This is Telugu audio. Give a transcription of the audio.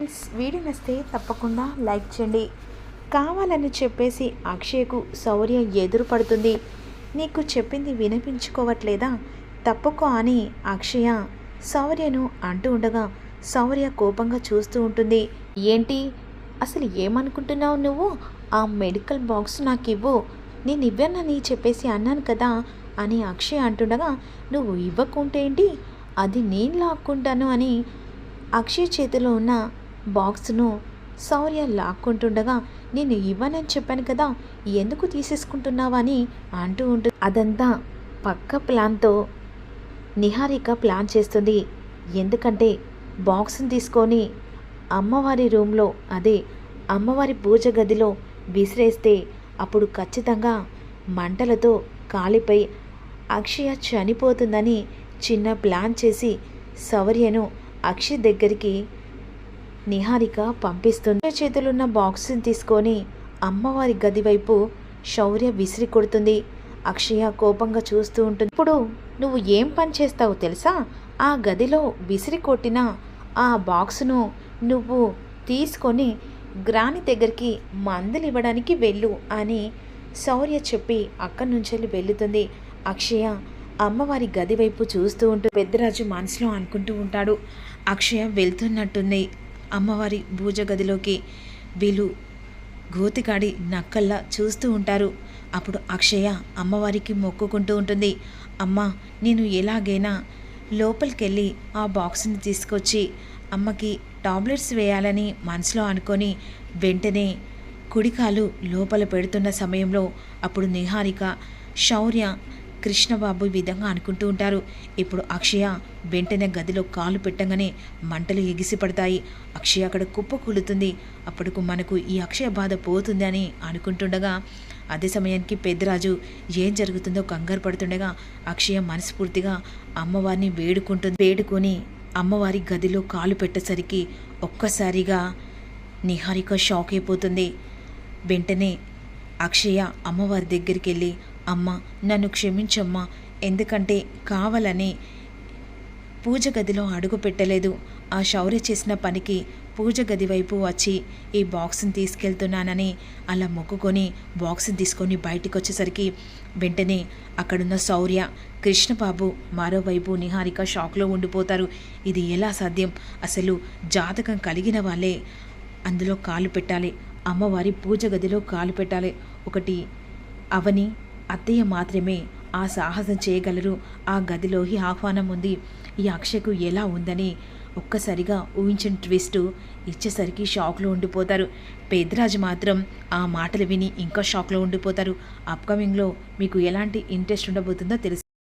ఫ్రెండ్స్ వీడియో నస్తే తప్పకుండా లైక్ చేయండి. కావాలని చెప్పేసి అక్షయ్కు శౌర్య ఎదురు పడుతుంది. నీకు చెప్పింది వినిపించుకోవట్లేదా? తప్పుకో అని అక్షయ శౌర్యను అంటూ ఉండగా శౌర్య కోపంగా చూస్తూ ఉంటుంది. ఏంటి? అసలు ఏమనుకుంటున్నావు నువ్వు? ఆ మెడికల్ బాక్స్ నాకు ఇవ్వు నేను ఇవ్వనని చెప్పేసి అన్నాను కదా అని అక్షయ్ అంటుండగా నువ్వు ఇవ్వకుంటే ఏంటి? అది నేను లాక్కుంటాను అని అక్షయ్ చేతిలో ఉన్న బాక్స్ను శౌర్య లాక్కుంటుండగా నేను ఇవ్వనని చెప్పాను కదా ఎందుకు తీసేసుకుంటున్నావని? అంటూ ఉంటు అదంతా పక్క ప్లాన్తో నిహారిక ప్లాన్ చేస్తుంది. ఎందుకంటే బాక్స్ని తీసుకొని అమ్మవారి రూమ్లో అదే అమ్మవారి పూజ గదిలో విసిరేస్తే అప్పుడు ఖచ్చితంగా మంటలతో కాలిపై అక్షయ చనిపోతుందని చిన్న ప్లాన్ చేసి శౌర్యను అక్షయ్ దగ్గరికి నిహారిక పంపిస్తుంది. చేతులున్న బాక్స్ని తీసుకొని అమ్మవారి గది వైపు శౌర్య విసిరి కొడుతుంది. అక్షయ కోపంగా చూస్తూ ఉంటుంది. ఇప్పుడు నువ్వు ఏం పని చేస్తావు తెలుసా? ఆ గదిలో విసిరి కొట్టిన ఆ బాక్స్ను నువ్వు తీసుకొని గ్రాని దగ్గరికి మందులు ఇవ్వడానికి వెళ్ళు అని శౌర్య చెప్పి అక్కడి నుంచి వెళ్తుంది అక్షయ అమ్మవారి గది వైపు చూస్తూ ఉంటూ పెద్దరాజు మనసులో అనుకుంటూ ఉంటాడు. అక్షయ వెళ్తున్నట్టుంది. అమ్మవారి భూజ గదిలోకి వీళ్ళు గోతికాడి నక్కల్లా చూస్తూ ఉంటారు. అప్పుడు అక్షయ అమ్మవారికి మొక్కుకుంటూ ఉంటుంది. అమ్మ నేను ఎలాగైనా లోపలికెళ్ళి ఆ బాక్స్ని తీసుకొచ్చి అమ్మకి టాబ్లెట్స్ వేయాలని మనసులో అనుకొని వెంటనే కుడికాలు లోపల పెడుతున్న సమయంలో అప్పుడు నిహారిక శౌర్య కృష్ణబాబు ఈ విధంగా అనుకుంటూ ఉంటారు. ఇప్పుడు అక్షయ వెంటనే గదిలో కాలు పెట్టగానే మంటలు ఎగిసిపడతాయి అక్షయ అక్కడ కుప్ప కూలుతుంది. అప్పటికు మనకు ఈ అక్షయ బాధ పోతుంది అని అనుకుంటుండగా అదే సమయానికి పెద్దరాజు ఏం జరుగుతుందో కంగారు పడుతుండగా అక్షయ మనస్ఫూర్తిగా అమ్మవారిని వేడుకుంటుంది వేడుకొని అమ్మవారి గదిలో కాలు పెట్టేసరికి ఒక్కసారిగా నిహారిక షాక్ అయిపోతుంది. వెంటనే అక్షయ అమ్మవారి దగ్గరికి వెళ్ళి అమ్మ నన్ను క్షమించమ్మా. ఎందుకంటే కావాలని పూజ గదిలో అడుగు పెట్టలేదు. ఆ శౌర్య చేసిన పనికి పూజ గది వైపు వచ్చి ఈ బాక్స్ని తీసుకెళ్తున్నానని అలా మొక్కుకొని బాక్స్ తీసుకొని బయటికి వచ్చేసరికి వెంటనే అక్కడున్న శౌర్య కృష్ణబాబు మరోవైపు నిహారిక షాక్లో ఉండిపోతారు. ఇది ఎలా సాధ్యం? అసలు జాతకం కలిగిన వాళ్ళే అందులో కాలు పెట్టాలి. అమ్మవారి పూజ గదిలో కాలు పెట్టాలి. ఒకటి అవని అత్తయ్య మాత్రమే ఆ సాహసం చేయగలరు. ఆ గదిలోకి ఆహ్వానం ఉంది. ఈ అక్షయకు ఎలా ఉందని ఒక్కసారిగా ఊహించిన ట్విస్ట్. ఇచ్చేసరికి షాక్లో ఉండిపోతారు. పెద్దరాజు మాత్రం ఆ మాటలు విని ఇంకా షాక్లో ఉండిపోతారు. అప్కమింగ్లో మీకు ఎలాంటి ఇంట్రెస్ట్ ఉండబోతుందో తెలుసు.